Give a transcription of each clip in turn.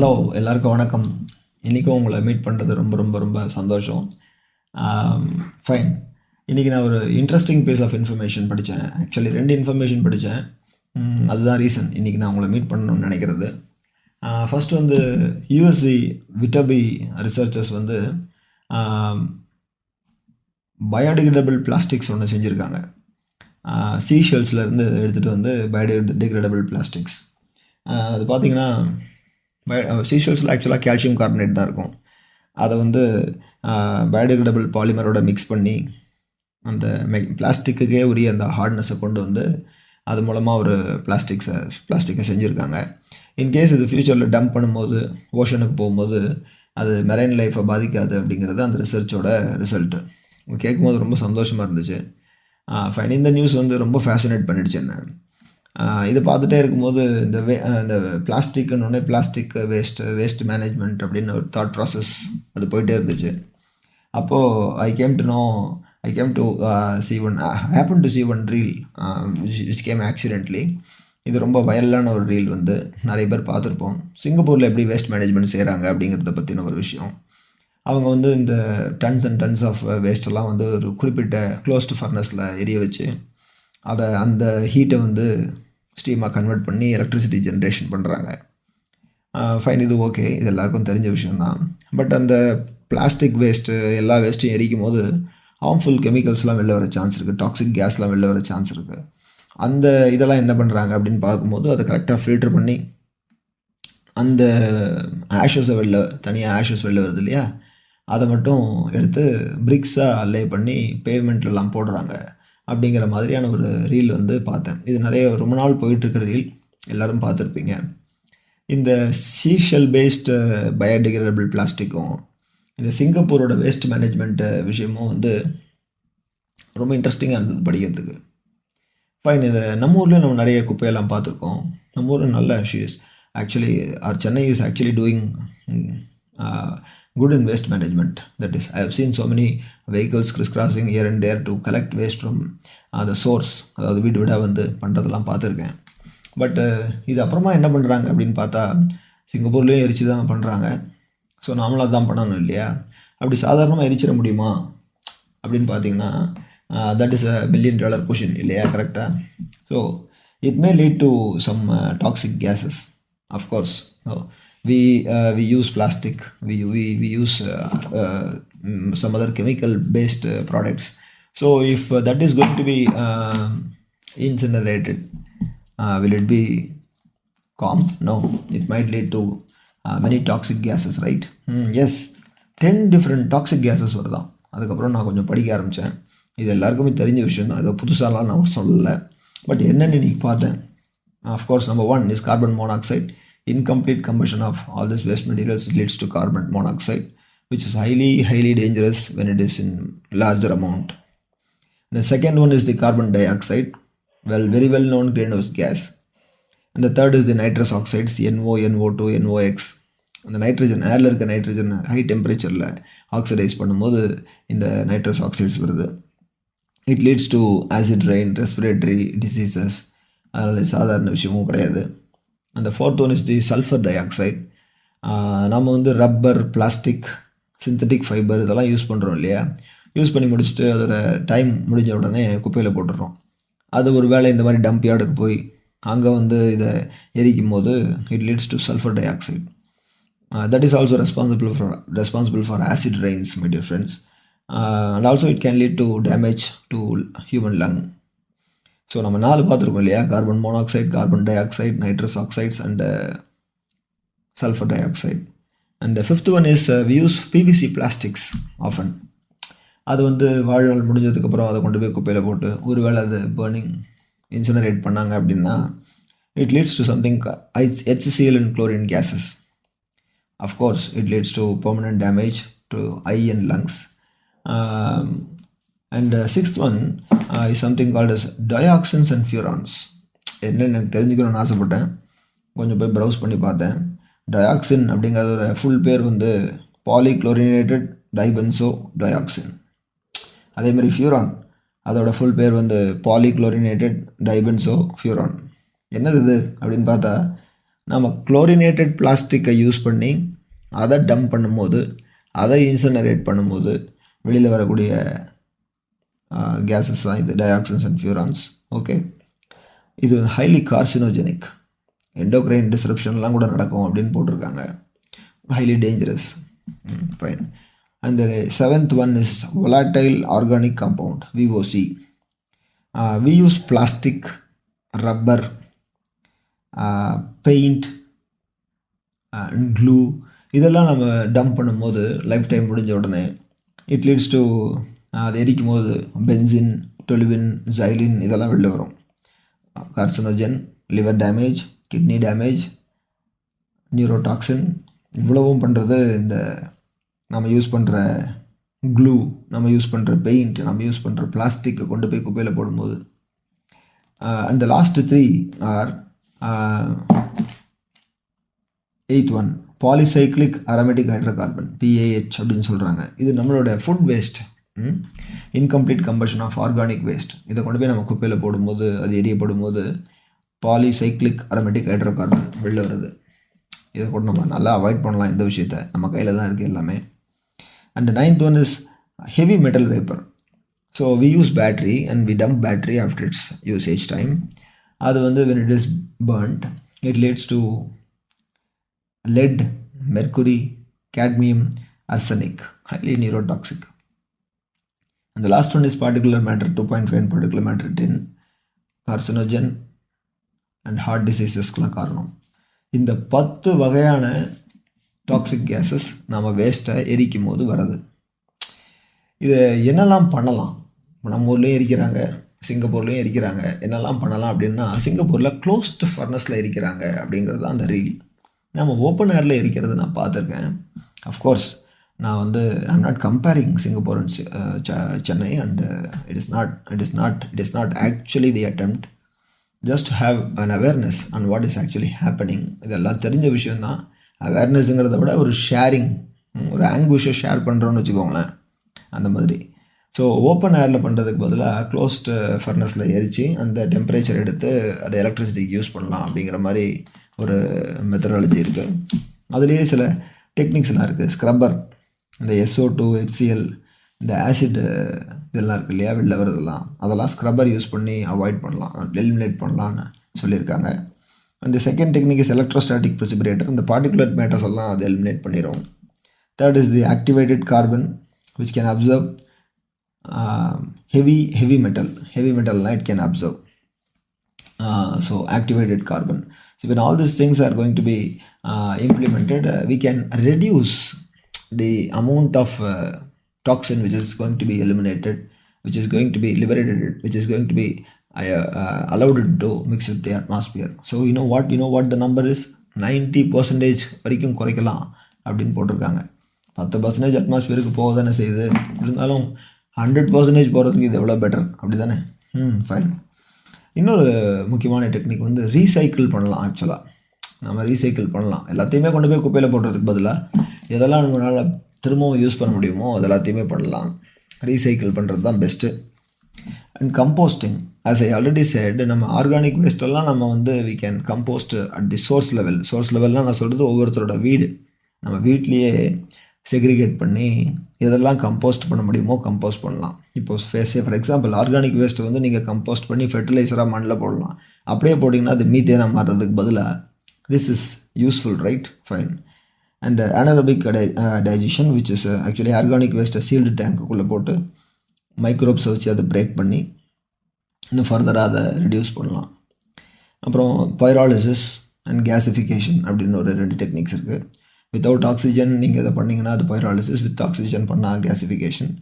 Hello எல்லாருக்கும் வணக்கம். இன்றைக்கும் உங்களை மீட் பண்ணுறது ரொம்ப ரொம்ப ரொம்ப சந்தோஷம். ஃபைன் இன்றைக்கி நான் ஒரு இன்ட்ரெஸ்டிங் பீஸ் ஆஃப் இன்ஃபர்மேஷன் படித்தேன் ஆக்சுவலி ரெண்டு இன்ஃபர்மேஷன் படித்தேன் அதுதான் ரீசன் இன்றைக்கி நான் உங்களை மீட் பண்ணணும்னு நினைக்கிறது. ஃபஸ்ட் வந்து யூஎஸ்சி விட்டபி ரிசர்ச்சர்ஸ் வந்து பயோடிகிரேடபிள் பிளாஸ்டிக்ஸ் ஒன்று செஞ்சுருக்காங்க. சீஷெல்ஸ்லேருந்து எடுத்துகிட்டு வந்து பயோடிகிரேடபிள் பிளாஸ்டிக்ஸ் அது பார்த்தீங்கன்னா சீஷல்ஸில் ஆக்சுவலாக கால்சியம் கார்பனேட் தான் இருக்கும். அதை வந்து பயோடிகிரேடபிள் பாலிமரோட மிக்ஸ் பண்ணி அந்த மெ பிளாஸ்டிக்குக்கே உரிய அந்த ஹார்ட்னஸை கொண்டு வந்து அது மூலமாக ஒரு பிளாஸ்டிக்ஸை பிளாஸ்டிக்கை செஞ்சுருக்காங்க. இன்கேஸ் இது ஃப்யூச்சரில் டம்ப் பண்ணும்போது ஓஷனுக்கு போகும்போது அது மெரைன் லைஃப்பை பாதிக்காது அப்படிங்கிறது அந்த ரிசர்ச்சோட ரிசல்ட்டு கேட்கும்போது ரொம்ப சந்தோஷமாக இருந்துச்சு. ஃபைன் இந்த நியூஸ் வந்து ரொம்ப ஃபேஷனேட் பண்ணிடுச்சு என்ன. இது பார்த்துட்டே இருக்கும்போது இந்த வே இந்த பிளாஸ்டிக்னு பிளாஸ்டிக் வேஸ்ட்டு வேஸ்ட் மேனேஜ்மெண்ட் அப்படின்னு ஒரு தாட் ப்ராசஸ் அது போயிட்டே இருந்துச்சு. அப்போது I came to know I came to see one happen to see one reel which came accidentally இது ரொம்ப வயலான ஒரு ரீல் வந்து நிறைய பேர் பார்த்துருப்போம். சிங்கப்பூரில் எப்படி வேஸ்ட் மேனேஜ்மெண்ட் செய்கிறாங்க அப்படிங்கிறத பற்றின ஒரு விஷயம். அவங்க வந்து இந்த டன்ஸ் அண்ட் டன்ஸ் ஆஃப் வேஸ்ட்டெல்லாம் வந்து ஒரு குறிப்பிட்ட க்ளோஸ்டு ஃபர்னஸில் எரிய வச்சு அதை அந்த ஹீட்டை வந்து ஸ்டீமாக கன்வெர்ட் பண்ணி எலக்ட்ரிசிட்டி ஜென்ரேஷன் பண்ணுறாங்க ஃபைன் இது ஓகே இது எல்லாருக்கும் தெரிஞ்ச விஷயந்தான் பட் அந்த பிளாஸ்டிக் வேஸ்ட்டு எல்லா வேஸ்ட்டையும் எரிக்கும் போது ஹார்ம்ஃபுல் கெமிக்கல்ஸ்லாம் வெளில வர சான்ஸ் இருக்குது டாக்ஸிக் கேஸ்லாம் வெளில வர சான்ஸ் இருக்குது அந்த இதெல்லாம் என்ன பண்ணுறாங்க அப்படின்னு பார்க்கும்போது அதை கரெக்டாக ஃபில்டர் பண்ணி அந்த ஆஷஸை வெளில தனியாக ஆஷஸ் வெளில வருது இல்லையா? அதை மட்டும் எடுத்து பிரிக்ஸாக அல்லே பண்ணி பேமெண்ட்லலாம் போடுறாங்க. அப்படிங்கிற மாதிரியான ஒரு ரீல் வந்து பார்த்தேன். இது நிறைய ரொம்ப நாள் போயிட்டுருக்கிற ரீல் எல்லோரும் பார்த்துருப்பீங்க. இந்த சீஷல் பேஸ்டு பயோடிகிரேடபிள் பிளாஸ்டிக்கும் இந்த சிங்கப்பூரோட வேஸ்ட் மேனேஜ்மெண்ட்டு விஷயமும் வந்து ரொம்ப இன்ட்ரெஸ்டிங்காக இருந்தது படிக்கிறதுக்கு. ஃபைன் இதை நம்ம ஊர்லேயும் நம்ம நிறைய குப்பையெல்லாம் பார்த்துருக்கோம். நம்ம ஊரில் நல்ல issues actually are Chennai is actually doing good in waste management. That is i have seen so many vehicles crisscrossing here and there to collect waste from uh, the source. அதாவது வீடு வீடாக வந்து பண்ணுறதெல்லாம் பார்த்துருக்கேன். பட்டு uh, இது அப்புறமா என்ன பண்ணுறாங்க அப்படின்னு பார்த்தா சிங்கப்பூர்லேயும் எரிச்சு தான் பண்ணுறாங்க ஸோ நாமளும் அதான் பண்ணணும் இல்லையா? அப்படி சாதாரணமாக எரிச்சிட முடியுமா? அப்படின்னு பார்த்தீங்கன்னா that is a million dollar question இல்லையா? கரெக்டாக so it may lead to some toxic gases of course we uh, we use plastic we we, we use uh, uh, some other chemical based uh, products so if uh, that is going to be uh, incinerated uh, will it be calm no it might lead to uh, many toxic gases right mm, yes 10 different toxic gases வருதான் அதுக்கப்புறம் நான் கொஞ்சம் படிக்க ஆரம்பித்தேன் இது எல்லாருக்குமே தெரிஞ்ச விஷயம் தான் அதை புதுசாலாம் நான் சொல்லலை பட் என்னென்னு இன்றைக்கி பார்த்தேன் of course number one is carbon monoxide incomplete combustion of all these waste materials leads to carbon monoxide which is highly highly dangerous when it is in larger amount the second one is the carbon dioxide well very well known greenhouse gas and the third is the nitrous oxides NO NO2 NOx அந்த nitrogen ஏரில் இருக்க nitrogen high டெம்பரேச்சரில் oxidise பண்ணும்போது இந்த nitrous oxides வருது it leads to acid rain respiratory diseases அதனால் சாதாரண விஷயமும் கிடையாது அந்த fourth one is the sulphur dioxide நம்ம வந்து ரப்பர் பிளாஸ்டிக் சிந்தட்டிக் ஃபைபர் இதெல்லாம் யூஸ் பண்ணுறோம் இல்லையா? யூஸ் பண்ணி முடிச்சுட்டு அதோட டைம் முடிஞ்ச உடனே குப்பையில் போட்டுடுறோம். அது ஒரு வேளை இந்த மாதிரி டம்ப் யார்டுக்கு போய் அங்கே வந்து இதை எரிக்கும் போது it leads to sulphur dioxide that is also responsible for responsible for acid rains my dear friends and also it can lead to damage to human lung so நம்ம நாலு பார்த்துருக்கோம் இல்லையா? Carbon monoxide carbon dioxide nitrous oxides and sulphur dioxide and fifth one is we use PVC plastics often அது வந்து வாழ்நாள் முடிஞ்சதுக்கப்புறம் அதை கொண்டு போய் குப்பையில் போட்டு ஒரு வேளை அது பேர்னிங் இன்சினரேட் பண்ணாங்க அப்படின்னா it leads to something HCCL and chlorine gases of course it leads to permanent damage to eye and lungs and sixth one is something called as dioxins and furans என்னென்னு எனக்கு தெரிஞ்சுக்கணும்னு ஆசைப்பட்டேன். கொஞ்சம் போய் browse பண்ணி பார்த்தேன். டயாக்சின் அப்படிங்கிறதோட full பேர் வந்து பாலிக்ளோரினேட்டட் டைபென்சோ டயாக்சின் அதேமாதிரி ஃபியூரான் அதோட ஃபுல் பேர் வந்து பாலிக்ளோரினேட்டட் டைபென்சோ ஃபியூரான் என்னது இது அப்படின்னு பார்த்தா நம்ம குளோரினேட்டட் பிளாஸ்டிக்கை யூஸ் பண்ணி அதை டம்ப் பண்ணும்போது அதை இன்சனரேட் பண்ணும்போது வெளியில் வரக்கூடிய கேஸஸ் தான் இது டயாக்சின்ஸ் அண்ட் ஃபியூரான்ஸ் ஓகே இது ஹைலி கார்சினோஜெனிக் எண்டோக்ரைன் டிஸ்ரப்ஷன்லாம் கூட நடக்கும் அப்படின்னு போட்டிருக்காங்க. Highly dangerous fine and the seventh one is volatile organic compound VOC we use plastic rubber paint and glue இதெல்லாம் நம்ம டம்ப் பண்ணும்போது லைஃப் டைம் முடிஞ்ச உடனே இட் லீட்ஸ் டு அது எரிக்கும் போது பென்சின் டொலிவின் ஜைலின் இதெல்லாம் வெளில வரும். Carcinogen liver damage kidney damage neurotoxin இவ்வளவும் பண்ணுறது இந்த நம்ம யூஸ் பண்ணுற க்ளூ நம்ம யூஸ் பண்ணுற பெயிண்ட் நம்ம யூஸ் பண்ணுற பிளாஸ்டிக்கை கொண்டு போய் குப்பையில் போடும்போது. And last three are eighth one polycyclic aromatic hydrocarbon PAH அப்படின்னு சொல்கிறாங்க இது நம்மளோட food waste incomplete combustion of organic waste இதை கொண்டு போய் நம்ம குப்பையில் போடும்போது அது எரியப்படும் போது பாலிசைக்ளிக் அரோமேட்டிக் ஹைட்ரோகார்பன் வெளில வருது. இதை கூட நம்ம நல்லா அவாய்ட் பண்ணலாம் இந்த விஷயத்த. நம்ம கையில் தான் இருக்குது எல்லாமே. And ninth one is heavy metal vapour so we use battery and we dump battery after its usage time அது வந்து when it is burnt it leads to lead mercury cadmium arsenic highly neurotoxic And the last one is particular matter 2.5 and particular matter 10, carcinogen and heart diseasesக்குலாம் காரணம். இந்த பத்து வகையான toxic gases நம்ம வேஸ்ட்டை எரிக்கும் போது வருது இதை என்னெல்லாம் பண்ணலாம்? இப்போ நம்ம ஊர்லேயும் எரிக்கிறாங்க சிங்கப்பூர்லேயும் எரிக்கிறாங்க. என்னெல்லாம் பண்ணலாம் அப்படின்னா சிங்கப்பூரில் க்ளோஸ்டு ஃபர்னஸில் எரிக்கிறாங்க அப்படிங்கிறது தான் அந்த ரீல் நம்ம ஓப்பன் ஏரில் இருக்கிறது நான் பார்த்துருக்கேன். அஃப்கோர்ஸ் நான் வந்து I'm not comparing Singapore and Chennai and it is not it is not it is not actually the attempt just have an awareness and what is actually happening இதெல்லாம் தெரிஞ்ச விஷயந்தான் அவேர்னஸ்ங்கிறத விட ஒரு ஷேரிங் ஒரு ஆங்குஷை ஷேர் பண்ணுறோன்னு வச்சுக்கோங்களேன். அந்த மாதிரி. ஸோ ஓப்பன் ஏரில் பண்ணுறதுக்கு பதிலாக க்ளோஸ்டு ஃபர்னஸில் uh, எரித்து அந்த டெம்பரேச்சர் எடுத்து அதை எலக்ட்ரிசிட்டிக்கு யூஸ் பண்ணலாம் அப்படிங்கிற மாதிரி ஒரு மெத்தடாலஜி இருக்குது அதுலேயே சில டெக்னிக்ஸ்லாம் இருக்குது ஸ்க்ரப்பர் இந்த எஸ்ஓ டூ ஹெச்சிஎல் இந்த ஆசிட் இதெல்லாம் இருக்குது இல்லையா வெளில வரதெல்லாம் அதெல்லாம் ஸ்க்ரப்பர் யூஸ் பண்ணி அவாய்ட் பண்ணலாம். எலிமினேட் பண்ணலான்னு சொல்லியிருக்காங்க. அந்த second technique is electrostatic precipitator இந்த பார்ட்டிகுலர் மேட்டர்ஸ் எல்லாம் அதை எலிமினேட் பண்ணிடும் third is the activated carbon which can absorb heavy heavy metal heavy மெட்டல்லாம் it can absorb so activated carbon so when all this things are going to be implemented we can reduce the amount of uh, toxin which is going to be eliminated, which is going to be liberated, which is going to be uh, allowed to mix with the atmosphere. So you know what you know what the number is? 90 percentage வரைக்கும் குறைக்கலாம் அப்படின்னு போட்டிருக்காங்க பத்து percentage அட்மாஸ்பியருக்கு போக தானே செய்யுது இருந்தாலும் hundred percentage போகிறதுக்கு இது எவ்வளோ பெட்டர் அப்படி தானே ம் ஃபைன் இன்னொரு முக்கியமான டெக்னிக் வந்து ரீசைக்கிள் பண்ணலாம் ஆக்சுவலாக நம்ம ரீசைக்கிள் பண்ணலாம். எல்லாத்தையுமே கொண்டு போய் குப்பையில் போடுறதுக்கு பதிலாக எதெல்லாம் நம்மளால் திரும்பவும் யூஸ் பண்ண முடியுமோ அது எல்லாத்தையுமே பண்ணலாம். ரீசைக்கிள் பண்ணுறது தான் best and composting as I already said நம்ம ஆர்கானிக் வேஸ்ட்டெல்லாம் நம்ம வந்து we can compost at the source level source லெவல்லாம் நான் சொல்கிறது ஒவ்வொருத்தரோட வீடு. நம்ம வீட்லேயே செக்ரிகேட் பண்ணி எதெல்லாம் கம்போஸ்ட் பண்ண முடியுமோ கம்போஸ்ட் பண்ணலாம். இப்போ ஃபேஸே ஃபார் எக்ஸாம்பிள் ஆர்கானிக் வேஸ்ட்டை வந்து நீங்கள் கம்போஸ்ட் பண்ணி ஃபெர்டிலைசராக மண்ணில் போடலாம். அப்படியே போட்டிங்கன்னா அது மீத்தேனாக மாறுறதுக்கு பதிலாக this is useful right fine and anaerobic digestion which is actually organic வேஸ்ட்டை sealed டேங்க்குள்ளே போட்டு மைக்ரோப்ஸை வச்சு அதை பிரேக் பண்ணி இன்னும் ஃபர்தராக அதை ரெடியூஸ் பண்ணலாம். அப்புறம் பைராலிசிஸ் அண்ட் கேஸிஃபிகேஷன் அப்படின்னு ஒரு ரெண்டு டெக்னிக்ஸ் இருக்குது வித்தவுட் ஆக்சிஜன் நீங்கள் இதை பண்ணிங்கன்னா அது பைராலிசிஸ் வித் ஆக்சிஜன் பண்ணால் கேஸிஃபிகேஷன்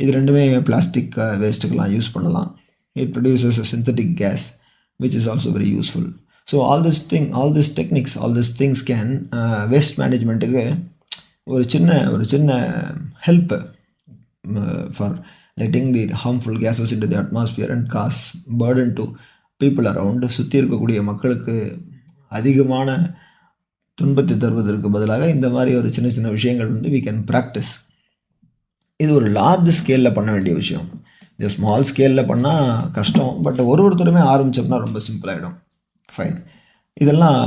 இது ரெண்டுமே பிளாஸ்டிக் வேஸ்ட்டுக்கெலாம் யூஸ் பண்ணலாம். It produces a synthetic gas which is also very useful so all this thing all this techniques all this things can waste மேனேஜ்மெண்ட்டுக்கு ஒரு சின்ன ஒரு சின்ன help for letting the harmful gases in the atmosphere and cause burden to people around சுற்றி இருக்கக்கூடிய மக்களுக்கு அதிகமான துன்பத்தை தருவதற்கு பதிலாக இந்த மாதிரி ஒரு சின்ன சின்ன விஷயங்கள் வந்து வி கேன் ப்ராக்டிஸ் இது ஒரு லார்ஜ் ஸ்கேலில் பண்ண வேண்டிய விஷயம். இது ஸ்மால் ஸ்கேலில் பண்ணால் கஷ்டம். பட் ஒரு ஒருத்தருமே ஆரம்பித்தோம்னா ரொம்ப சிம்பிளாகிடும் ஃபைன் இதெல்லாம்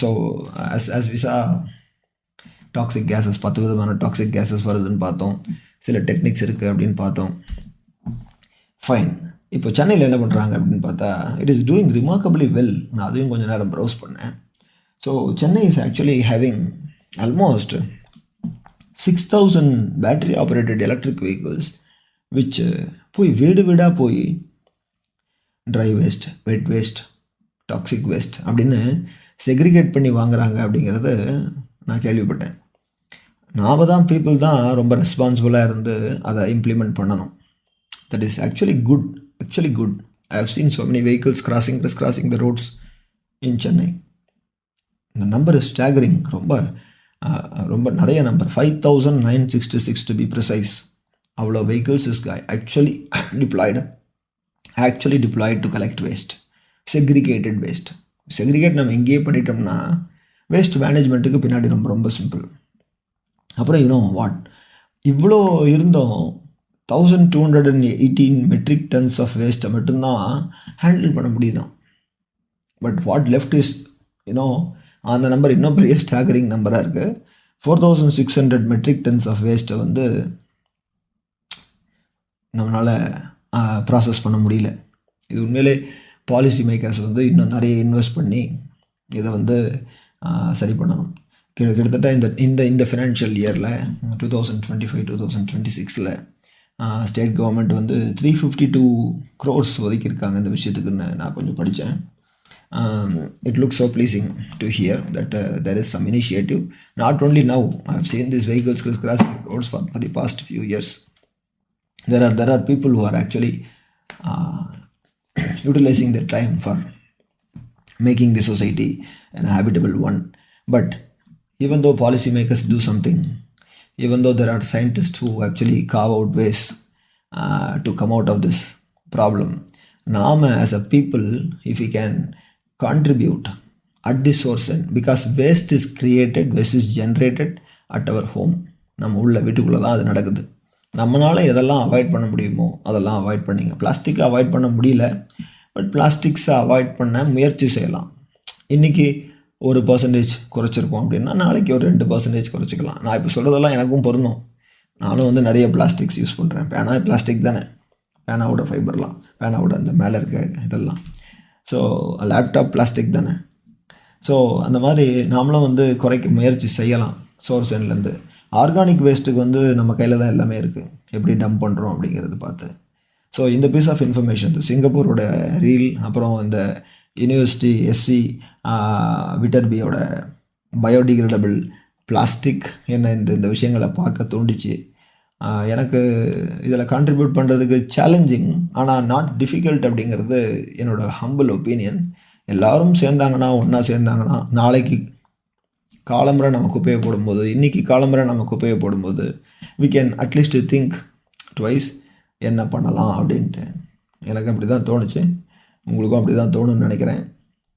so as as visa toxic gases பத்து விதமான டாக்ஸிக் கேஸஸ் வருதுன்னு பார்த்தோம். சில டெக்னிக்ஸ் இருக்குது அப்படின்னு பார்த்தோம். ஃபைன் இப்போ சென்னையில் என்ன பண்ணுறாங்க அப்படின்னு பார்த்தா it is doing remarkably well நான் அதையும் கொஞ்சம் நேரம் ப்ரௌஸ் பண்ணேன். So Chennai is actually having almost six thousand battery operated electric vehicles which போய் வீடு வீடாக போய் dry waste wet waste toxic waste அப்படின்னு செக்ரிகேட் பண்ணி வாங்குறாங்க அப்படிங்கிறது நான் கேள்விப்பட்டேன். நாம் தான் பீப்புள் தான் ரொம்ப ரெஸ்பான்சிபிளாக இருந்து அதை இம்ப்ளிமெண்ட் பண்ணணும். That is actually good actually good I have seen so many vehicles crossing cross crossing the roads in Chennai இந்த நம்பர் இஸ் ஸ்டாகரிங் ரொம்ப ரொம்ப நிறைய number five thousand nine sixty six to be precise அவ்வளோ vehicles is actually deployed actually deployed to collect waste segregated waste segregate நம்ம எங்கேயே பண்ணிட்டோம்னா waste மேனேஜ்மெண்ட்டுக்கு பின்னாடி ரொம்ப ரொம்ப சிம்பிள் அப்புறம் யூனோ வாட் இவ்வளோ இருந்தோம். Thousand two hundred and eighteen metric tons of வேஸ்ட்டை மட்டும்தான் ஹேண்டில் பண்ண முடியுதான் but what left is you know அந்த நம்பர் இன்னும் பெரிய ஸ்டாகரிங் நம்பராக இருக்குது four thousand six hundred metric tons of வேஸ்ட்டை வந்து நம்மளால் ப்ராசஸ் பண்ண முடியல. இது உண்மையிலே பாலிசி மேக்கர்ஸ் வந்து இன்னும் நிறைய இன்வெஸ்ட் பண்ணி இதை வந்து சரி பண்ணணும். கிட்ட கிட்டத்தட்ட இந்த இந்த இந்த ஃபினான்ஷியல் இயரில் two thousand twenty five two thousand twenty சிக்ஸில் ஸ்டேட் கவர்மெண்ட் வந்து த்ரீ ஃபிஃப்டி டூ க்ரோர்ஸ் ஒதுக்கியிருக்காங்க இந்த விஷயத்துக்குன்னு நான் கொஞ்சம் படித்தேன் it look so pleasing to hear that there is some initiative not only now I have seen this vehicles cross roads for for the past few years there are there are people who are actually utilizing their time for making the society an habitable one but even though policymakers do something even though there are scientists who actually carve out ways uh, to come out of this problem nama as a people if we can contribute at the source end because waste is created waste is generated at our home நம்ம உள்ள வீட்டுக்குள்ளே தான் அது நடக்குது நம்மளால் எதெல்லாம் avoid பண்ண முடியுமோ அதெல்லாம் அவாய்ட் பண்ணிங்க. பிளாஸ்டிக்கை அவாய்ட் பண்ண முடியல பட் பிளாஸ்டிக்ஸை அவாய்ட் பண்ண முயற்சி செய்யலாம். இன்றைக்கி ஒரு பர்சன்டேஜ் குறைச்சிருக்கோம் அப்படின்னா நாளைக்கு ஒரு ரெண்டு பர்சன்டேஜ் குறைச்சிக்கலாம். நான் இப்போ சொல்கிறதெல்லாம் எனக்கும் பொருந்தும். நானும் வந்து நிறைய பிளாஸ்டிக்ஸ் யூஸ் பண்ணுறேன் பேனா பிளாஸ்டிக் தானே. பேனாவோட ஃபைபர்லாம் பேனாவோட அந்த மேலே இருக்க இதெல்லாம். ஸோ லேப்டாப் பிளாஸ்டிக் தானே. ஸோ அந்த மாதிரி நாமளும் வந்து குறைக்க முயற்சி செய்யலாம். சோர்ஸ் எண்ட்லேருந்து ஆர்கானிக் வேஸ்ட்டுக்கு வந்து நம்ம கையில் தான் எல்லாமே இருக்குது எப்படி டம்ப் பண்ணுறோம் அப்படிங்கிறது பார்த்து. ஸோ இந்த பீஸ் ஆஃப் இன்ஃபர்மேஷன் சிங்கப்பூரோட ரீல் அப்புறம் இந்த யூனிவர்சிட்டி எஸ்சி விட்டர்பியோட பயோடிகிரேடபிள் பிளாஸ்டிக் என்ன இந்த இந்த விஷயங்களை பார்க்க தோண்டிச்சு எனக்கு இதில் கான்ட்ரிபியூட் பண்ணுறதுக்கு சேலஞ்சிங் ஆனால் நாட் டிஃபிகல்ட் அப்படிங்கிறது என்னோடய ஹம்பிள் ஒப்பீனியன் எல்லோரும் சேர்ந்தாங்கன்னா ஒன்றா சேர்ந்தாங்கன்னா நாளைக்கு காலம்பரை நம்ம குப்பையை போடும்போது இன்றைக்கி காலம்பரை நம்ம குப்பையை போடும்போது we can at least think twice என்ன பண்ணலாம் அப்படின்ட்டு. எனக்கு அப்படி தான் தோணுச்சு. உங்களுக்கும் அப்படி தான் தோணுன்னு நினைக்கிறேன்.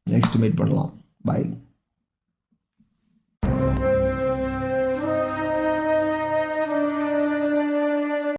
நெக்ஸ்ட் மீட் பண்ணலாம். பாய்